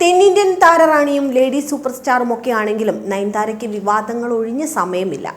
തെന്നിന്ത്യൻ താരറാണിയും lady super സ്റ്റാറും ഒക്കെ ആണെങ്കിലും നയൻതാരയ്ക്ക് വിവാദങ്ങൾ ഒഴിഞ്ഞ സമയമില്ല.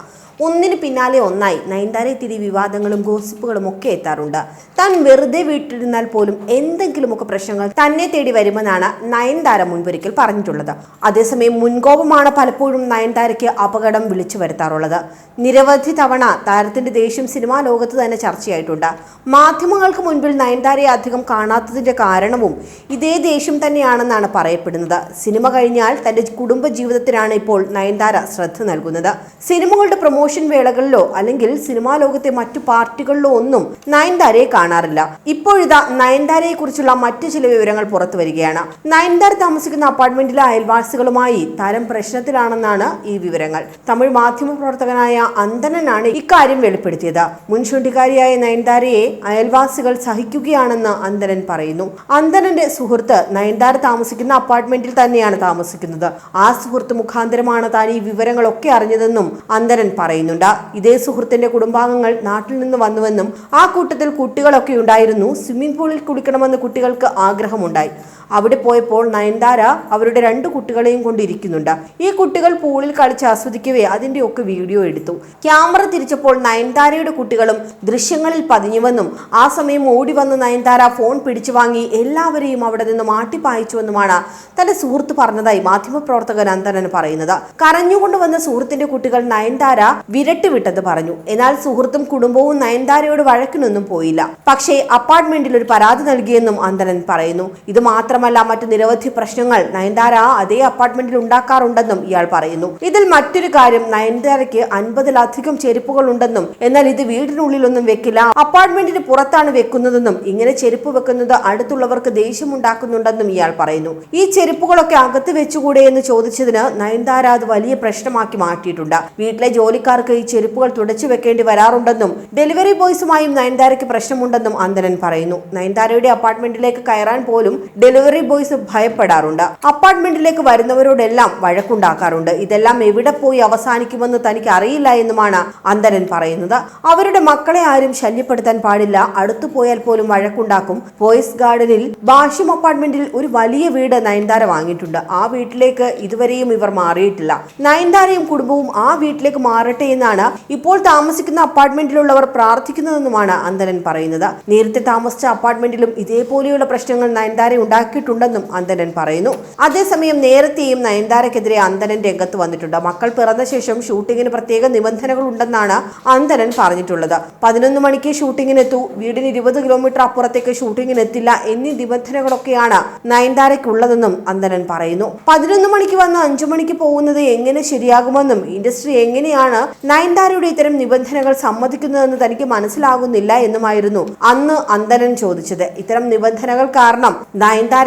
ഒന്നിന് പിന്നാലെ ഒന്നായി നയൻതാരെ തിരി വിവാദങ്ങളും ഗോസിപ്പുകളും ഒക്കെ എത്താറുണ്ട്. താൻ വെറുതെ വീട്ടിലിരുന്നാൽ പോലും എന്തെങ്കിലുമൊക്കെ പ്രശ്നങ്ങൾ തന്നെ തേടി വരുമെന്നാണ് നയൻതാര മുൻപൊരിക്കൽ പറഞ്ഞിട്ടുള്ളത്. അതേസമയം മുൻകോപമാണ് പലപ്പോഴും നയൻതാരയ്ക്ക് അപകടം വിളിച്ചു വരുത്താറുള്ളത്. നിരവധി തവണ താരത്തിന്റെ ദേഷ്യം സിനിമാ ലോകത്ത് തന്നെ ചർച്ചയായിട്ടുണ്ട്. മാധ്യമങ്ങൾക്ക് മുൻപിൽ നയൻതാരയെ അധികം കാണാത്തതിന്റെ കാരണവും ഇതേ ദേഷ്യം തന്നെയാണെന്നാണ് പറയപ്പെടുന്നത്. സിനിമ കഴിഞ്ഞാൽ തന്റെ കുടുംബ ജീവിതത്തിനാണ് ഇപ്പോൾ നയൻതാര ശ്രദ്ധ നൽകുന്നത്. സിനിമകളുടെ പ്രൊമോഷൻ വേളകളിലോ അല്ലെങ്കിൽ സിനിമാ ലോകത്തെ മറ്റു പാർട്ടികളിലോ ഒന്നും നയൻതാരയെ കാണാറില്ല. ഇപ്പോഴിതാ നയൻതാരയെ കുറിച്ചുള്ള മറ്റു ചില വിവരങ്ങൾ പുറത്തു വരികയാണ്. നയൻതാര താമസിക്കുന്ന അപ്പാർട്ട്മെന്റിലെ അയൽവാസികളുമായി താരം പ്രശ്നത്തിലാണെന്നാണ് ഈ വിവരങ്ങൾ. തമിഴ് മാധ്യമ പ്രവർത്തകനായ അന്തനനാണ് ഇക്കാര്യം വെളിപ്പെടുത്തിയത്. മുൻ ചൂണ്ടിക്കാരിയായ നയൻതാരയെ അയൽവാസികൾ സഹിക്കുകയാണെന്ന് അന്തനൻ പറയുന്നു. അന്തനന്റെ സുഹൃത്ത് നയൻതാര താമസിക്കുന്ന അപ്പാർട്ട്മെന്റിൽ തന്നെയാണ് താമസിക്കുന്നത്. ആ സുഹൃത്ത് മുഖാന്തരമാണ് താൻ ഈ വിവരങ്ങളൊക്കെ അറിഞ്ഞതെന്നും അന്തരൻ പറയുന്നുണ്ട്. ഇതേ സുഹൃത്തിന്റെ കുടുംബാംഗങ്ങൾ നാട്ടിൽ നിന്ന് വന്നുവെന്നും ആ കൂട്ടത്തിൽ കുട്ടികളൊക്കെ ഉണ്ടായിരുന്നു. സ്വിമ്മിംഗ് പൂളിൽ കുളിക്കണമെന്ന് കുട്ടികൾക്ക് ആഗ്രഹമുണ്ടായി. അവിടെ പോയപ്പോൾ നയൻതാര അവരുടെ രണ്ട് കുട്ടികളെയും കൊണ്ടിരിക്കുന്നുണ്ട് ഈ കുട്ടികൾ പൂളിൽ കളിച്ച് ആസ്വദിക്കവേ അതിന്റെ ഒക്കെ വീഡിയോ എടുത്തു. ക്യാമറ തിരിച്ചപ്പോൾ നയൻതാരയുടെ കുട്ടികളും ദൃശ്യങ്ങളിൽ പതിഞ്ഞുവെന്നും ആ സമയം ഓടി വന്ന് നയൻതാര ഫോൺ പിടിച്ചു വാങ്ങി എല്ലാവരെയും അവിടെ നിന്ന് മാട്ടിപ്പായിച്ചുവെന്നുമാണ് തന്റെ സുഹൃത്ത് പറഞ്ഞതായി മാധ്യമപ്രവർത്തകൻ അന്തരൻ പറയുന്നത്. കരഞ്ഞുകൊണ്ട് വന്ന സുഹൃത്തിന്റെ കുട്ടികൾ നയൻതാര വിരട്ടിവിട്ടെന്ന് പറഞ്ഞു. എന്നാൽ സുഹൃത്തും കുടുംബവും നയൻതാരയോട് വഴക്കിനൊന്നും പോയില്ല. പക്ഷേ അപ്പാർട്ട്മെന്റിൽ ഒരു പരാതി നൽകിയെന്നും അന്തരൻ പറയുന്നു. ഇത് മാത്രമല്ല മറ്റു നിരവധി പ്രശ്നങ്ങൾ നയൻതാര അതേ അപ്പാർട്ട്മെന്റിൽ ഉണ്ടാക്കാറുണ്ടെന്നും ഇയാൾ പറയുന്നു. ഇതിൽ മറ്റൊരു കാര്യം നയൻതാരയ്ക്ക് അൻപതിലധികം ചെരുപ്പുകൾ ഉണ്ടെന്നും എന്നാൽ ഇത് വീടിനുള്ളിലൊന്നും വെക്കില്ല. അപ്പാർട്ട്മെന്റിന് പുറത്താണ് വെക്കുന്നതെന്നും ഇങ്ങനെ ചെരുപ്പ് വെക്കുന്നത് അടുത്തുള്ളവർക്ക് ദേഷ്യമുണ്ടാക്കുന്നുണ്ടെന്നും ഇയാൾ പറയുന്നു. ഈ ചെരുപ്പുകളൊക്കെ അകത്ത് വെച്ചുകൂടെ എന്ന് ചോദിച്ചതിന് നയൻതാര അത് വലിയ പ്രശ്നമാക്കി മാറ്റിയിട്ടുണ്ട്. വീട്ടിലെ ജോലിക്കാർക്ക് ഈ ചെരുപ്പുകൾ തുടച്ചു വെക്കേണ്ടി വരാറുണ്ടെന്നും ഡെലിവറി ബോയ്സുമായും നയൻതാരയ്ക്ക് പ്രശ്നമുണ്ടെന്നും അന്തരൻ പറയുന്നു. നയൻതാരയുടെ അപ്പാർട്ട്മെന്റിലേക്ക് കയറാൻ പോലും ഡെലിവറി ബോയ്സ് ഭയപ്പെടാറുണ്ട്. അപ്പാർട്ട്മെന്റിലേക്ക് വരുന്നവരോടെല്ലാം വഴക്കുണ്ടാക്കാറുണ്ട്. ഇതെല്ലാം എവിടെ പോയി അവസാനിക്കുമെന്ന് തനിക്ക് അറിയില്ല എന്നുമാണ് അന്തരൻ പറയുന്നത്. അവരുടെ മക്കളെ ആരും ശല്യപ്പെടുത്താൻ പാടില്ല. അടുത്തു പോയാൽ പോലും വഴക്കുണ്ടാക്കും. ബോയ്സ് ഗാർഡനിൽ ബാഷ്യം അപ്പാർട്ട്മെന്റിൽ ഒരു വലിയ വീട് നയൻതാര വാങ്ങിയിട്ടുണ്ട്. ആ വീട്ടിലേക്ക് ഇതുവരെയും ഇവർ മാറിയിട്ടില്ല. നയൻതാരയും കുടുംബവും ആ വീട്ടിലേക്ക് മാറട്ടെ എന്നാണ് ഇപ്പോൾ താമസിക്കുന്ന അപ്പാർട്ട്മെന്റിലുള്ളവർ പ്രാർത്ഥിക്കുന്നതെന്നുമാണ് അന്തരൻ പറയുന്നത്. നേരത്തെ താമസിച്ച അപ്പാർട്ട്മെന്റിലും ഇതേപോലെയുള്ള പ്രശ്നങ്ങൾ നയൻതാര ഉണ്ടാക്കിയിട്ടുണ്ടെന്നും അന്തനൻ പറയുന്നു. അതേസമയം നേരത്തെയും നയൻതാരക്കെതിരെ അന്തനൻ രംഗത്ത് വന്നിട്ടുണ്ട്. മക്കൾ പിറന്ന ശേഷം ഷൂട്ടിങ്ങിന് പ്രത്യേക നിബന്ധനകൾ ഉണ്ടെന്നാണ് അന്തനൻ പറഞ്ഞിട്ടുള്ളത്. പതിനൊന്ന് മണിക്ക് ഷൂട്ടിങ്ങിനെത്തൂ. വീടിന് ഇരുപത് കിലോമീറ്റർ അപ്പുറത്തേക്ക് ഷൂട്ടിങ്ങിന് എത്തില്ല എന്നീ നിബന്ധനകളൊക്കെയാണ് നയൻതാരയ്ക്കുള്ളതെന്നും അന്തനൻ പറയുന്നു. പതിനൊന്ന് മണിക്ക് വന്ന് അഞ്ചു മണിക്ക് പോകുന്നത് എങ്ങനെ ശരിയാകുമെന്നും ഇൻഡസ്ട്രി എങ്ങനെയാണ് നയൻതാരയുടെ ഇത്തരം നിബന്ധനകൾ സമ്മതിക്കുന്നതെന്ന് തനിക്ക് മനസ്സിലാകുന്നില്ല എന്നുമായിരുന്നു അന്ന് അന്തനൻ ചോദിച്ചത്. ഇത്തരം നിബന്ധനകൾ കാരണം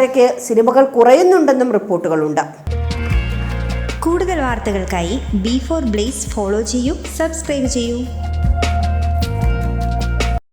നയൻതാരയ്ക്ക് സിനിമകൾ കുറയുന്നുണ്ടെന്നും റിപ്പോർട്ടുകളുണ്ട്. കൂടുതൽ വാർത്തകൾക്കായി ബി ഫോർ ബ്ലേസ് ഫോളോ ചെയ്യൂ സബ്സ്ക്രൈബ് ചെയ്യൂ.